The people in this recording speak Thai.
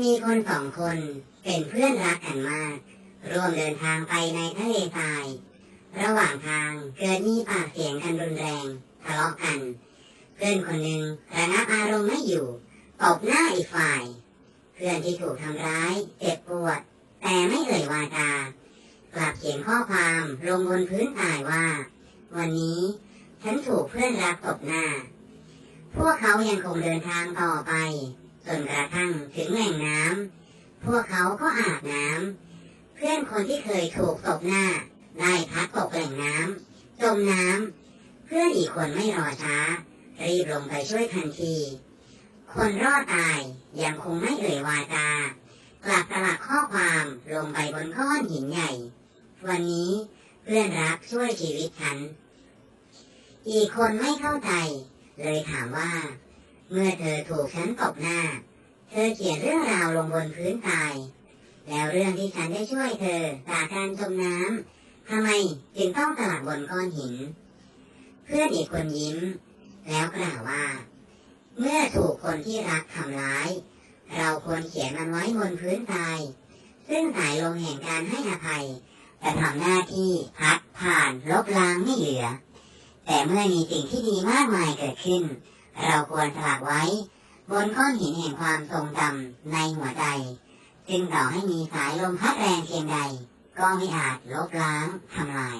มีคนสองคนเป็นเพื่อนรักกันมาก ร่วมเดินทางไปในทะเลทราย ระหว่างทางเกิดมีปากเสียงกันรุนแรงทะเลาะกัน เพื่อนคนหนึ่งระงับอารมณ์ไม่อยู่ตบหน้าอีกฝ่าย เพื่อนที่ถูกทำร้ายเจ็บปวด แต่ไม่เอ่ยวาจากลับเขียนข้อความลงบนพื้นทรายว่า วันนี้ฉันถูกเพื่อนรักตบหน้า พวกเขายังคงเดินทางต่อไป จนกระทั่งถึงแหล่งน้ำพวกเขาก็อาบน้ำเพื่อนคนที่เคยถูกตบหน้าได้พัดตกแหล่งน้ำจมน้ำเพื่อนอีกคนไม่รอช้า รีบลงไปช่วยทันที คนรอดตายยังคงไม่เอ่ยวาจากลับตลักข้อความลงไปบนก้อนหินใหญ่ วันนี้เพื่อนรักช่วยชีวิตฉัน อีกคนไม่เข้าใจ เลยถามว่า เมื่อเธอถูกฉันตบหน้า อเขียนเรื่องราวลงบนพื้นทราย แล้วเรื่องที่ฉันได้ช่วยเธอจากการจมน้ำทำไมจึงต้องสลักบนก้อนหิน เพื่อนอีกคนยิ้ม แล้วกล่าวว่า เมื่อถูกคนที่รักทำร้าย เราควรเขียนมันไว้บนพื้นทราย ซึ่งสายลมแห่งการให้อภัยจะทำหน้าที่พัดผ่านลบล้างไม่เหลือ แต่เมื่อมีสิ่งที่ดีมากมายเกิดขึ้น เราควรสลักไว้ บนก้อนหินแห่งความทรงจำในหัวใจ จึงต่อให้มีสายลมพัดแรงเพียงใด ก็ไม่อาจลบล้างทำลาย